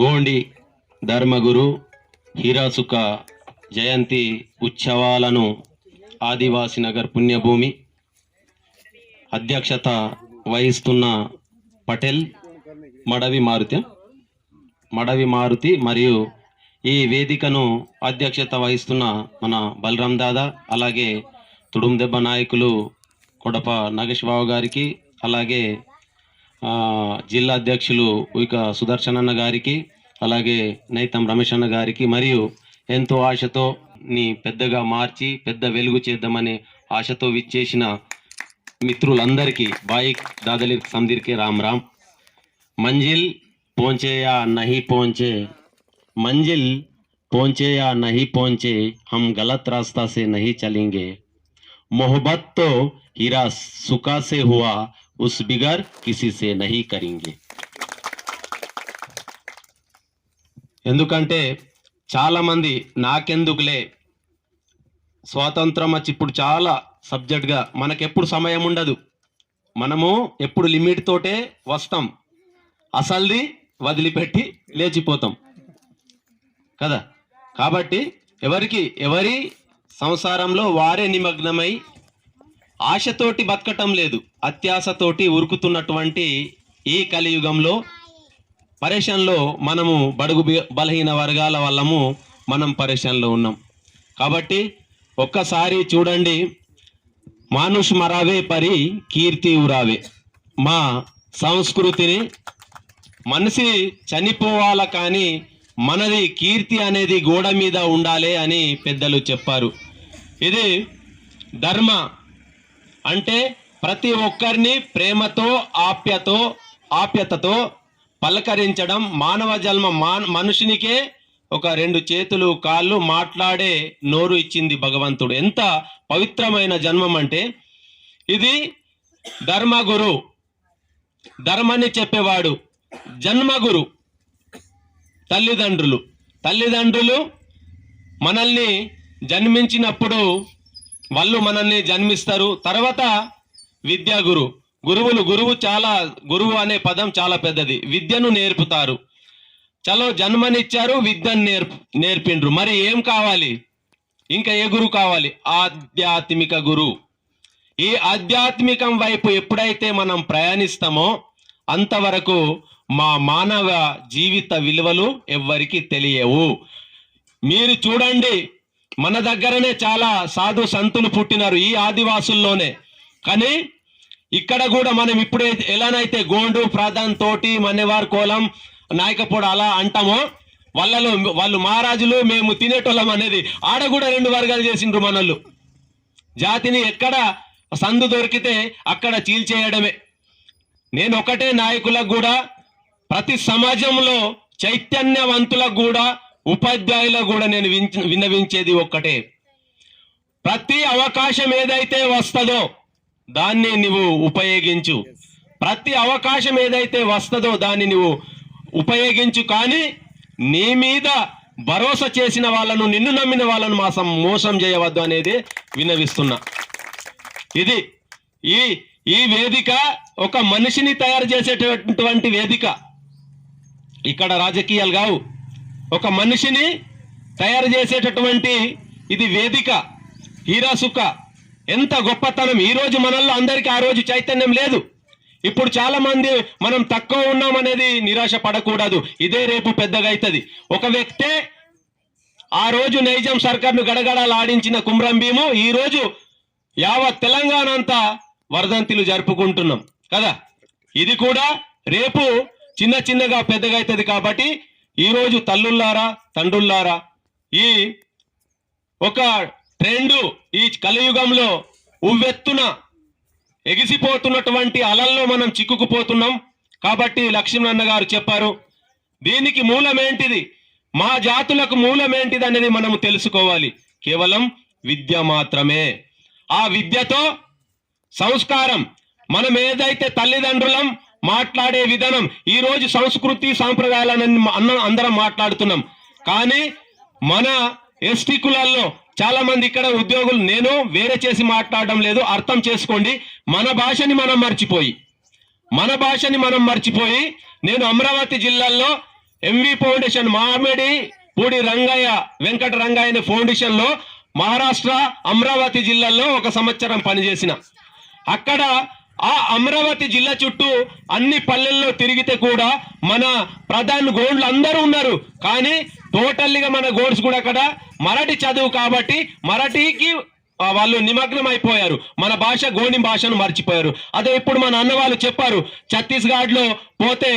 గోండి ధర్మగురు హీరాసుక జయంతి ఉత్సవాలను ఆదివాసి నగర్ పుణ్యభూమి అధ్యక్షత వహిస్తున్న పటేల్ మడవి మారుతి మడవి మారుతి మరియు ఈ వేదికను అధ్యక్షత వహిస్తున్న మన బలరాం దాదా అలాగే తుడుందెబ్బ నాయకులు కొడప నాగేశ్వరరావు గారికి అలాగే జిల్లా అధ్యక్షులు ఇక సుదర్శనన్న గారికి అలాగే నైతం రమేష్ అన్న గారికి మరియు ఎంతో ఆశతో ని పెద్దగా మార్చి పెద్ద వెలుగు చేద్దామనే ఆశతో విచ్చేసిన మిత్రులందరికీ బాయి దాదలి సందిర్కే రామ్ రామ్ मंजिल पहुंचे या नहीं पहुंचे मंजिल पहुंचे या नहीं पहुंचे हम गलत रास्ता से नहीं चलेंगे मोहब्बत तो हीरा सुका से हुआ उस बिगर किसी से नहीं करेंगे ఎందుకంటే చాలామంది నాకెందుకులే? స్వాతంత్రం వచ్చి ఇప్పుడు చాలా సబ్జెక్ట్గా మనకెప్పుడు సమయం ఉండదు. మనము ఎప్పుడు లిమిట్ తోటే వస్తాం. అసల్ది వదిలిపెట్టి లేచిపోతాం. కదా? కాబట్టి ఎవరికి ఎవరి సంసారంలో వారే నిమగ్నమై ఆశతోటి బతకటం లేదు. అత్యాశతోటి ఉరుకుతున్నటువంటి ఈ కలియుగంలో పరేషన్లో మనము బడుగు బలహీన వర్గాల వల్లము మనం పరేషన్లో ఉన్నాం. కాబట్టి ఒక్కసారి చూడండి. మానుష్ మరావే పరి కీర్తి ఉరావే. మా సంస్కృతిని మనిషి చనిపోవాల కానీ మనది కీర్తి అనేది గోడ మీద ఉండాలి అని పెద్దలు చెప్పారు. ఇది ధర్మ అంటే ప్రతి ఒక్కరిని ప్రేమతో ఆప్యతో ఆప్యతతో పలకరించడం మానవ జన్మ మనుషునికే ఒక రెండు చేతులు కాళ్ళు మాట్లాడే నోరు ఇచ్చింది భగవంతుడు. ఎంత పవిత్రమైన జన్మం అంటే ఇది ధర్మగురు. ధర్మాన్ని చెప్పేవాడు జన్మగురు. తల్లిదండ్రులు. తల్లిదండ్రులు మనల్ని జన్మించినప్పుడు వాళ్ళు మనల్ని జన్మిస్తారు. తర్వాత విద్యాగురు. గురువులు గురువు చాలా గురువు అనే పదం చాలా పెద్దది. విద్యను నేర్పుతారు. చలో జన్మనిచ్చారు విద్యను నేర్పు నేర్పిండ్రు. మరి ఏం కావాలి? ఇంకా ఏ గురువు కావాలి? ఆధ్యాత్మిక గురువు ఈ ఆధ్యాత్మికం వైపు ఎప్పుడైతే మనం ప్రయాణిస్తామో అంతవరకు మా మానవ జీవిత విలువలు ఎవ్వరికి తెలియవు. మీరు చూడండి మన దగ్గరనే చాలా సాధు సంతులు పుట్టినారు ఈ ఆదివాసుల్లోనే. కానీ ఇక్కడ కూడా మనం ఇప్పుడే ఎలానైతే గోండు ప్రధాన్ తోటి మన్నెవారు కోలం నాయకపోడు అలా అంటామో వాళ్ళలో వాళ్ళు మహారాజులు మేము తినేటోళ్ళం అనేది ఆడ కూడా రెండు వర్గాలు చేసిండ్రు మనోళ్ళు. జాతిని ఎక్కడ సందు దొరికితే అక్కడ చీల్చేయడమే. నేను ఒకటే నాయకులకు కూడా ప్రతి సమాజంలో చైతన్యవంతులకు కూడా ఉపాధ్యాయులకు కూడా నేను విన్నవించేది ఒక్కటే. ప్రతి అవకాశం ఏదైతే వస్తుందో దాన్ని నువ్వు ఉపయోగించు. ప్రతి అవకాశం ఏదైతే వస్తుందో దాన్ని నువ్వు ఉపయోగించు కానీ నీ మీద భరోసా చేసిన వాళ్ళను నిన్ను నమ్మిన వాళ్ళను మాసం మోసం చేయవద్దు అనేది విన్నవిస్తున్నా ఇది ఈ ఈ వేదిక ఒక మనిషిని తయారు చేసేటటువంటి వేదిక. ఇక్కడ రాజకీయాలు కావు. ఒక మనిషిని తయారు చేసేటటువంటి ఇది వేదిక. హీరాసుక. ఎంత గొప్పతనం. ఈ రోజు మనల్లో అందరికీ ఆ రోజు చైతన్యం లేదు. ఇప్పుడు చాలా మంది మనం తక్కువ ఉన్నామనేది నిరాశ పడకూడదు. ఇదే రేపు పెద్దగా అవుతుంది. ఒక వ్యక్తే ఆ రోజు నైజాం సర్కార్ను గడగడలాడించిన కుమ్రం భీము ఈ రోజు యావత్ తెలంగాణ అంతా వరదంతిలు జరుపుకుంటున్నాం. కదా? ఇది కూడా రేపు చిన్న చిన్నగా పెద్దగా అవుతుంది కాబట్టి ఈరోజు తల్లుల్లారా తండ్రుల్లారా ఈ ఒక రెండు ఈ కలియుగంలో ఉవ్వెత్తున ఎగిసిపోతున్నటువంటి అలల్లో మనం చిక్కుకుపోతున్నాం. కాబట్టి లక్ష్మణన్న గారు చెప్పారు దీనికి మూలమేంటిది? మా జాతులకు మూలమేంటిది అనేది మనము తెలుసుకోవాలి. కేవలం విద్య మాత్రమే. ఆ విద్యతో సంస్కారం మనం ఏదైతే తల్లిదండ్రులం మాట్లాడే విధానం ఈ రోజు సంస్కృతి సాంప్రదాయాలని అన్న అందరం మాట్లాడుతున్నాం. కానీ మన ఎస్టీ కులాల్లో చాలా మంది ఇక్కడ ఉద్యోగులు నేను వేరే చేసి మాట్లాడడం లేదు అర్థం చేసుకోండి. మన భాషని మనం మర్చిపోయి మన భాషని మనం మర్చిపోయి నేను అమరావతి జిల్లాలో ఎంవి ఫౌండేషన్ మామిడి పూడి రంగయ్య వెంకట రంగయ్య అనే ఫౌండేషన్లో మహారాష్ట్ర అమరావతి జిల్లాలో ఒక సంవత్సరం పనిచేసిన. అక్కడ ఆ అమరావతి జిల్లా చుట్టూ అన్ని పల్లెల్లో తిరిగితే కూడా మన ప్రధాన గోండ్లు అందరూ ఉన్నారు. కానీ టోటల్లీగా మన గోడ్స్ కూడా అక్కడ మరాఠీ చదువు కాబట్టి మరాఠీకి వాళ్ళు నిమగ్నం అయిపోయారు. మన భాష గోండి భాషను మర్చిపోయారు. అదే ఇప్పుడు మన అన్న వాళ్ళు చెప్పారు ఛత్తీస్గఢ్లో పోతే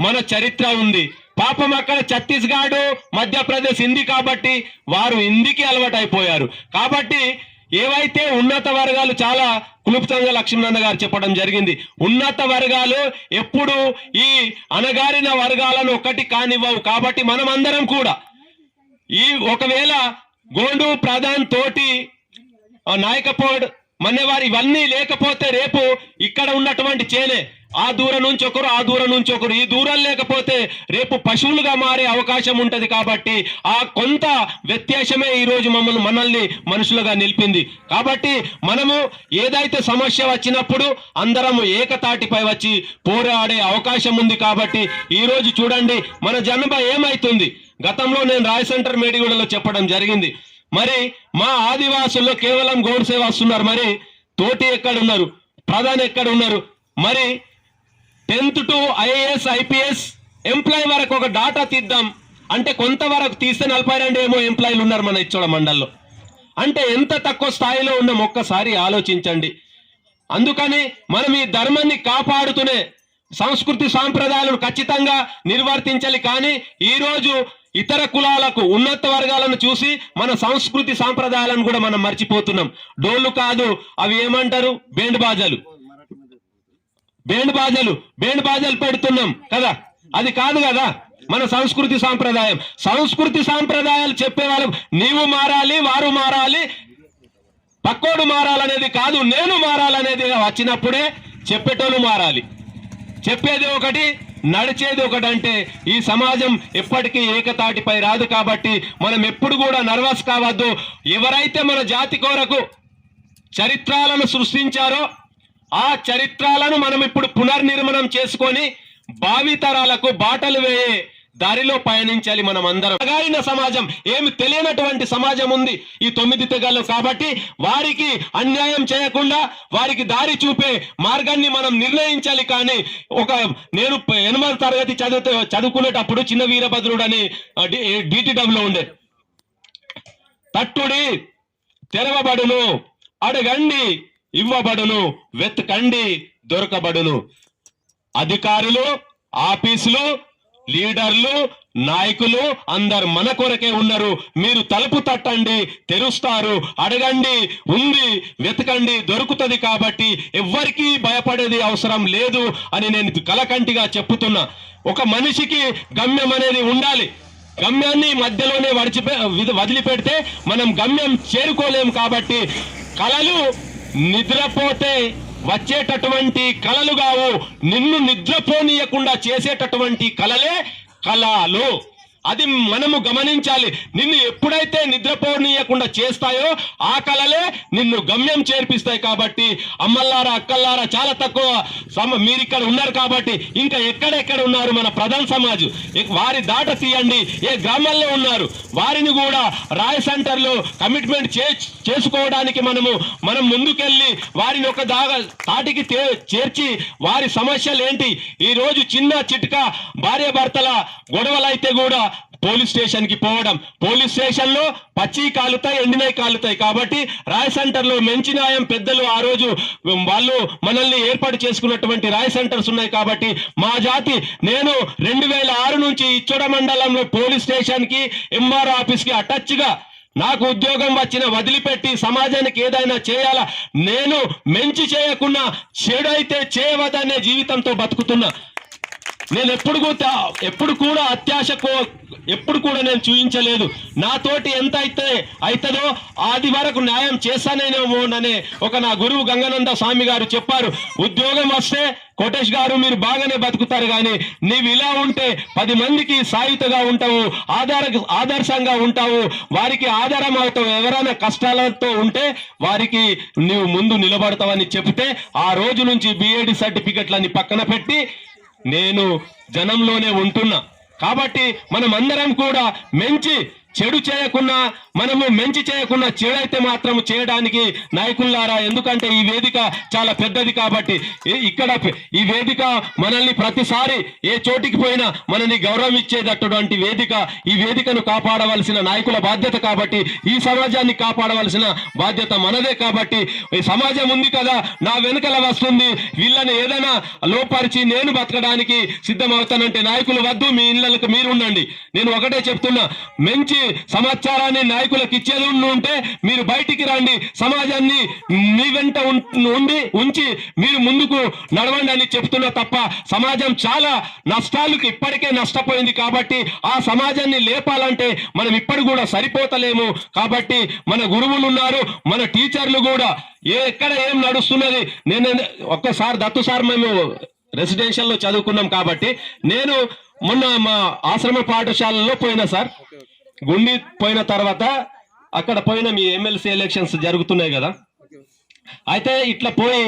మన చరిత్ర ఉంది. పాపం అక్కడ ఛత్తీస్గఢ్ మధ్యప్రదేశ్ హిందీ కాబట్టి వారు హిందీకి అలవాటు అయిపోయారు కాబట్టి ఏవైతే ఉన్నత వర్గాలు చాలా క్లుప్తంగా లక్ష్మీనంద గారు చెప్పడం జరిగింది ఉన్నత వర్గాలు ఎప్పుడు ఈ అణగారిన వర్గాలను ఒకటి కానివ్వవు. కాబట్టి మనం అందరం కూడా ఈ ఒకవేళ గోండు ప్రధాన్ తోటి నాయకపోడ్ మన్నెవారు ఇవన్నీ లేకపోతే రేపు ఇక్కడ ఉన్నటువంటి చేనే ఆ దూరం నుంచి ఒకరు ఆ దూరం నుంచి ఒకరు. ఈ దూరం లేకపోతే రేపు పశువులుగా మారే అవకాశం ఉంటది కాబట్టి ఆ కొంత వ్యత్యాసమే ఈ రోజు మమ్మల్ని మనల్ని మనుషులుగా నిలిపింది. కాబట్టి మనము ఏదైతే సమస్య వచ్చినప్పుడు అందరము ఏకతాటిపై వచ్చి పోరాడే అవకాశం ఉంది కాబట్టి ఈరోజు చూడండి మన జనాభా ఏమైతుంది? గతంలో నేను రాయ్ సెంటర్ మేడిగూడలో చెప్పడం జరిగింది. మరి మా ఆదివాసుల్లో కేవలం గౌడ్ వస్తున్నారు. మరి తోటి ఎక్కడ ఉన్నారు ప్రధాని ఎక్కడ ఉన్నారు మరి tenth to IAS IPS employee వరకు ఒక డాటా తీద్దాం. అంటే కొంతవరకు తీస్తే నలభై రెండు ఏమో ఎంప్లాయీలు ఉన్నారు మన ఇచ్చోడ మండల్లో. అంటే ఎంత తక్కువ స్థాయిలో ఉన్నాం ఒక్కసారి ఆలోచించండి. అందుకని మనం ఈ ధర్మాన్ని కాపాడుతూనే సంస్కృతి సాంప్రదాయాలను ఖచ్చితంగా నిర్వర్తించాలి. కానీ ఈరోజు ఇతర కులాలకు ఉన్నత వర్గాలను చూసి మన సంస్కృతి సాంప్రదాయాలను కూడా మనం మర్చిపోతున్నాం. డోళ్ళు కాదు అవి ఏమంటారు? బేండ్ బాజాలు. బేండ్ బాజలు బేండ్ బాజలు పెడుతున్నాం కదా? అది కాదు కదా? మన సంస్కృతి సాంప్రదాయం. సంస్కృతి సాంప్రదాయాలు చెప్పే నీవు మారాలి వారు మారాలి పక్కోడు మారాలనేది కాదు నేను మారాలనేది వచ్చినప్పుడే చెప్పేటోళ్ళు మారాలి. చెప్పేది ఒకటి నడిచేది ఒకటి అంటే ఈ సమాజం ఎప్పటికీ ఏకతాటిపై రాదు కాబట్టి మనం ఎప్పుడు కూడా నర్వస్ కావద్దు. ఎవరైతే మన జాతి కొరకు చరిత్రాలను సృష్టించారో ఆ చరిత్రాలను మనం ఇప్పుడు పునర్నిర్మాణం చేసుకొని భావితరాలకు బాటలు వేయే దారిలో పయనించాలి మనం అందరం. అగారిన సమాజం ఏమి తెలియనటువంటి సమాజం ఉంది ఈ తొమ్మిది తెగలు కాబట్టి వారికి అన్యాయం చేయకుండా వారికి దారి చూపే మార్గాన్ని మనం నిర్ణయించాలి కానీ ఒక నేను ఎనిమిది తరగతి చదువు చదువుకునేటప్పుడు చిన్న వీరభద్రుడు అని డిటిడబ్ల్యూలో ఉండే. తట్టుడి తెరవబడును అడగండి. ఇవ్వబడును వెతకండి దొరకబడును. అధికారులు ఆఫీసులు లీడర్లు నాయకులు అందరు మన కొరకే ఉన్నారు. మీరు తలుపు తట్టండి తెరుస్తారు అడగండి ఉంది వెతకండి దొరుకుతుంది కాబట్టి ఎవ్వరికీ భయపడేది అవసరం లేదు అని నేను కలకంటిగా చెప్పుతున్నా. ఒక మనిషికి గమ్యం అనేది ఉండాలి. గమ్యాన్ని మధ్యలోనే వడిచిపె విద- వదిలిపెడితే మనం గమ్యం చేరుకోలేం కాబట్టి కళలు నిద్రపోతే వచ్చేటటువంటి కళలు కావు. నిన్ను నిద్రపోనీయకుండా చేసేటటువంటి కళలే కళలు. అది మనము గమనించాలి. నిన్ను ఎప్పుడైతే నిద్రపోనీయకుండా చేస్తాయో ఆ కళలే నిన్ను గమ్యం చేర్పిస్తాయి కాబట్టి అమ్మల్లారా అక్కల్లారా చాలా తక్కువ సమ మీరు ఇక్కడ ఉన్నారు కాబట్టి ఇంకా ఎక్కడెక్కడ ఉన్నారు మన ప్రధాన సమాజం? వారి దాట తీయండి. ఏ గ్రామాల్లో ఉన్నారు? వారిని కూడా రాయ్ సెంటర్లో కమిట్మెంట్ చే చేసుకోవడానికి మనము మనం ముందుకెళ్ళి వారిని ఒక దాగా తాటికి చేర్చి వారి సమస్యలు ఏంటి ఈరోజు చిన్న చిట్కా భార్య భర్తల గొడవలైతే కూడా పోలీస్ స్టేషన్కి పోవడం. పోలీస్ స్టేషన్లో పచ్చి కాలుతాయి ఎండినవి కాలుతాయి కాబట్టి రాయ్ సెంటర్లో మంచి న్యాయం పెద్దలు ఆ రోజు వాళ్ళు మనల్ని ఏర్పాటు చేసుకున్నటువంటి రాయ్ సెంటర్స్ ఉన్నాయి కాబట్టి మా జాతి నేను రెండు వేల ఆరు నుంచి ఇచ్చోడ మండలంలో పోలీస్ స్టేషన్కి ఎంఆర్ ఆఫీస్కి అటచ్గా నాకు ఉద్యోగం వచ్చిన వదిలిపెట్టి సమాజానికి ఏదైనా చేయాలా? నేను మంచి చేయకుండా చెడు అయితే చేయవదనే జీవితంతో బతుకుతున్నా. నేను ఎప్పుడు కూడా ఎప్పుడు కూడా అత్యాశకు ఎప్పుడు కూడా నేను చూపించలేదు నాతోటి ఎంత అయితే అవుతుందో అది వరకు న్యాయం చేస్తానేమోననే ఒక నా గురువు గంగానంద స్వామి గారు చెప్పారు. ఉద్యోగం వస్తే కోటేష్ గారు మీరు బాగానే బతుకుతారు కానీ నీవు ఇలా ఉంటే పది మందికి సాయుతగా ఉంటావు ఆధార ఆదర్శంగా ఉంటావు వారికి ఆధారం అవుతావు. ఎవరైనా కష్టాలతో ఉంటే వారికి నీవు ముందు నిలబడతావని చెబితే ఆ రోజు నుంచి బిఏడి సర్టిఫికెట్లని పక్కన పెట్టి నేను జనంలోనే ఉంటున్నా. కాబట్టి మనం అందరం కూడా మంచి చెడు చేయకుండా మనము మంచి చేయకుండా చెడైతే మాత్రం చేయడానికి నాయకులారా ఎందుకంటే ఈ వేదిక చాలా పెద్దది కాబట్టి. ఇక్కడ ఈ వేదిక మనల్ని ప్రతిసారి ఏ చోటికి పోయినా మనల్ని గౌరవం ఇచ్చేటటువంటి వేదిక ఈ వేదికను కాపాడవలసిన నాయకుల బాధ్యత కాబట్టి ఈ సమాజాన్ని కాపాడవలసిన బాధ్యత మనదే కాబట్టి ఈ సమాజం ఉంది కదా నా వెనుకల వస్తుంది వీళ్ళని ఏదైనా లోపరిచి నేను బతకడానికి సిద్ధమవుతానంటే నాయకులు వద్దు మీ ఇళ్ళకు మీరు ఉండండి. నేను ఒకటే చెప్తున్నా మంచి సమాచారాన్ని నాయకులకు ఇచ్చేది ఉంటే మీరు బయటికి రండి సమాజాన్ని మీ వెంట ఉం- ఉండి ఉంచి మీరు ముందుకు నడవండి అని చెప్తున్నా తప్ప సమాజం చాలా నష్టాలకు ఇప్పటికే నష్టపోయింది కాబట్టి ఆ సమాజాన్ని లేపాలంటే మనం ఇప్పటి కూడా సరిపోతలేము. కాబట్టి మన గురువులు ఉన్నారు మన టీచర్లు కూడా ఏ ఎక్కడ ఏం నడుస్తున్నది నేను ఒక్కసారి దత్తు సార్ మేము రెసిడెన్షియల్లో చదువుకున్నాం కాబట్టి నేను మొన్న మా ఆశ్రమ పాఠశాలలో పోయినా సార్. గుండి పోయిన తర్వాత అక్కడ పోయిన మీ ఎమ్మెల్సీ ఎలక్షన్స్ జరుగుతున్నాయి కదా. అయితే ఇట్లా పోయి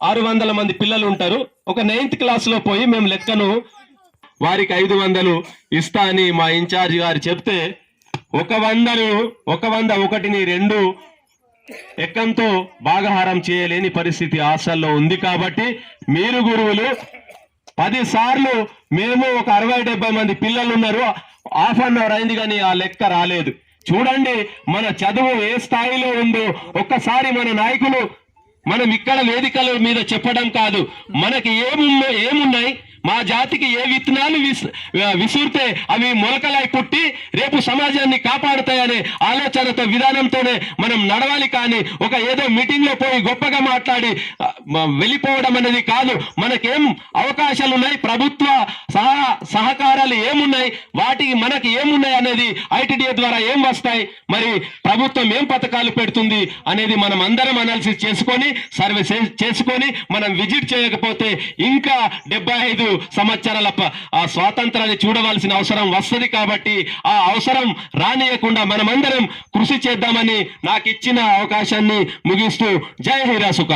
ఆరు వందల మంది పిల్లలు ఉంటారు. ఒక నైన్త్ క్లాస్లో పోయి మేము లెక్కను వారికి ఐదు వందలు ఇస్తా అని మా ఇన్ఛార్జ్ గారు చెప్తే ఒక వందలు ఒక వంద ఒకటిని రెండు ఎక్కంతో భాగహారం చేయలేని పరిస్థితి ఆశల్లో ఉంది కాబట్టి మీరు గురువులు పది సార్లు మేము ఒక అరవై డెబ్బై మంది పిల్లలు ఉన్నారు. హాఫ్ అన్ అవర్ అయింది కానీ ఆ లెక్క రాలేదు. చూడండి మన చదువు ఏ స్థాయిలో ఉందో. ఒక్కసారి మన నాయకులు మనం ఇక్కడ వేదికల మీద చెప్పడం కాదు. మనకి ఏముందో ఏమున్నాయి? మా జాతికి ఏ విత్తనాలు విస్ విసురితే అవి మొలకలై పుట్టి రేపు సమాజాన్ని కాపాడుతాయనే ఆలోచనతో విధానంతోనే మనం నడవాలి కానీ ఒక ఏదో మీటింగ్లో పోయి గొప్పగా మాట్లాడి వెళ్ళిపోవడం అనేది కాదు. మనకేం అవకాశాలు ఉన్నాయి ప్రభుత్వ సహ సహకారాలు ఏమున్నాయి? వాటికి మనకి ఏమున్నాయి అనేది ఐటీడీఏ ద్వారా ఏం వస్తాయి? మరి ప్రభుత్వం ఏం పథకాలు పెడుతుంది అనేది మనం అందరం అనాలిసిస్ చేసుకొని సర్వే చేసుకొని మనం విజిట్ చేయకపోతే ఇంకా డెబ్బై ఐదు సంవత్సరాల ఆ స్వాతంత్రాన్ని చూడవలసిన అవసరం వస్తుంది కాబట్టి ఆ అవసరం రానియకుండా మనమందరం కృషి చేద్దామని నాకు ఇచ్చిన అవకాశాన్ని ముగిస్తూ జై హీరాసుక.